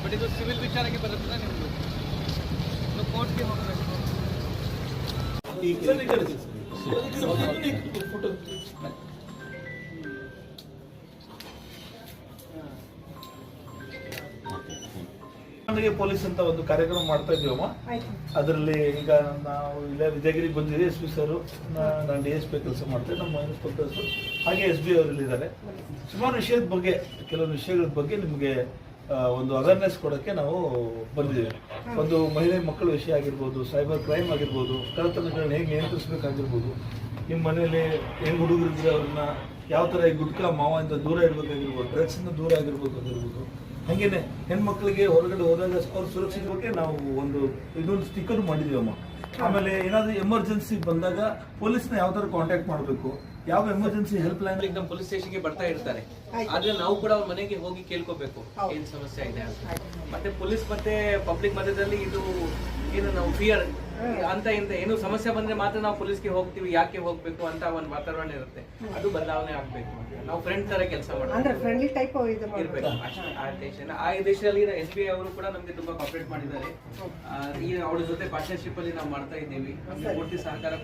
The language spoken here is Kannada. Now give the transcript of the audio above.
बट जो सिविल विचार है कि नहीं हम लोग कोर्ट के होकर बैठे फ़ोटो ನನಗೆ ಪೊಲೀಸ್ ಅಂತ ಒಂದು ಕಾರ್ಯಕ್ರಮ ಮಾಡ್ತಾ ಇದ್ದೀವಮ್ಮ ಅದರಲ್ಲಿ ಈಗ ನಾವು ಇಲ್ಲೇ ವಿಜಯಗಿರಿಗೆ ಬಂದಿದ್ದೀವಿ. ಎಸ್ ಪಿ ಸರ್ ನಾನು ಡಿ ಎಸ್ ಪಿ ಕೆಲಸ ಮಾಡ್ತೇನೆ. ನಮ್ಮ ಇನ್ಸ್ಪೆಕ್ಟರ್ಸ್ ಹಾಗೆ ಎಸ್ ಬಿ ಅವರಲ್ಲಿದ್ದಾರೆ ಸುಮಾರು ವಿಷಯದ ಬಗ್ಗೆ ಕೆಲವೊಂದು ವಿಷಯಗಳ ಬಗ್ಗೆ ನಿಮಗೆ ಒಂದು ಅವೇರ್ನೆಸ್ ಕೊಡೋಕ್ಕೆ ನಾವು ಬಂದಿದ್ದೀವಿ. ಒಂದು ಮಹಿಳೆ ಮಕ್ಕಳ ವಿಷಯ ಆಗಿರ್ಬೋದು ಸೈಬರ್ ಕ್ರೈಮ್ ಆಗಿರ್ಬೋದು ಕಳ್ಳತನಗಳನ್ನ ಹೇಗೆ ನಿಯಂತ್ರಿಸಬೇಕಾಗಿರ್ಬೋದು ನಿಮ್ಮ ಮನೆಯಲ್ಲಿ ಹೆಂಗ್ ಹುಡುಗರಿದ್ರೆ ಅವ್ರನ್ನ ಯಾವ ಥರ ಈ ಮಾವ ಅಂತ ದೂರ ಇಡಬೇಕಾಗಿರ್ಬೋದು ಡ್ರಗ್ಸಿಂದ ದೂರ ಆಗಿರ್ಬೋದು ಆಗಿರ್ಬೋದು ಹಾಗೇನೆ ಹೆಣ್ಮಕ್ಳಿಗೆ ಹೊರಗಡೆ ಹೋದಾಗ ಅವ್ರ ಸುರಕ್ಷತೆ ಬಗ್ಗೆ ನಾವು ಒಂದು ಇದೊಂದು ಸ್ಟಿಕ್ಕರ್ ಮಾಡಿದೀವಮ್ಮ ಆಮೇಲೆ ಏನಾದ್ರು ಎಮರ್ಜೆನ್ಸಿ ಬಂದಾಗ ಪೊಲೀಸ್ನ ಯಾವ ಥರ ಕಾಂಟ್ಯಾಕ್ಟ್ ಮಾಡಬೇಕು? ಯಾವ ಎಮರ್ಜೆನ್ಸಿ ಹೆಲ್ಪ್ ಲೈನ್ ನಮ್ಮ ಪೊಲೀಸ್ ಸ್ಟೇಷನ್ಗೆ ಬರ್ತಾ ಇರ್ತಾರೆ. ಆದ್ರೆ ನಾವು ಕೂಡ ಅವ್ರ ಮನೆಗೆ ಹೋಗಿ ಕೇಳ್ಕೋಬೇಕು. ಏನ್ ಸಮಸ್ಯೆ ಇದೆ ಅಂತ. ಮತ್ತೆ ಪೊಲೀಸ್ ಮತ್ತೆ ಪಬ್ಲಿಕ್ ಮಧ್ಯದಲ್ಲಿ ಇದು ಏನು ನಾವು ಫಿಯರ್ ಅಂತ ಇಂತ ಏನು ಸಮಸ್ಯೆ ಬಂದ್ರೆ ಮಾತ್ರ ನಾವು ಪೊಲೀಸ್ಗೆ ಹೋಗ್ತೀವಿ ಯಾಕೆ ಹೋಗ್ಬೇಕು ಅಂತ ಒಂದು ವಾತಾವರಣ ಇರುತ್ತೆ. ಅದು ಬದಲಾವಣೆ ಆಗ್ಬೇಕು ನಾವು ಫ್ರೆಂಡ್ ತರ ಕೆಲಸ ಮಾಡ್ಬೇಕು. ಆ ದೇಶ ಆ ದೇಶದಲ್ಲಿ ಎಸ್ ಬಿ ಐ ಅವರು ಕೂಡ ನಮ್ಗೆ ತುಂಬಾ ಕಾಪರೇಟ್ ಮಾಡಿದ್ದಾರೆ. ಈ ಅವ್ರ ಜೊತೆ ಪಾರ್ಟ್ನರ್ಶಿಪ್ ಅಲ್ಲಿ ನಾವು ಮಾಡ್ತಾ ಇದ್ದೀವಿ. ಪೂರ್ತಿ ಸಹಕಾರ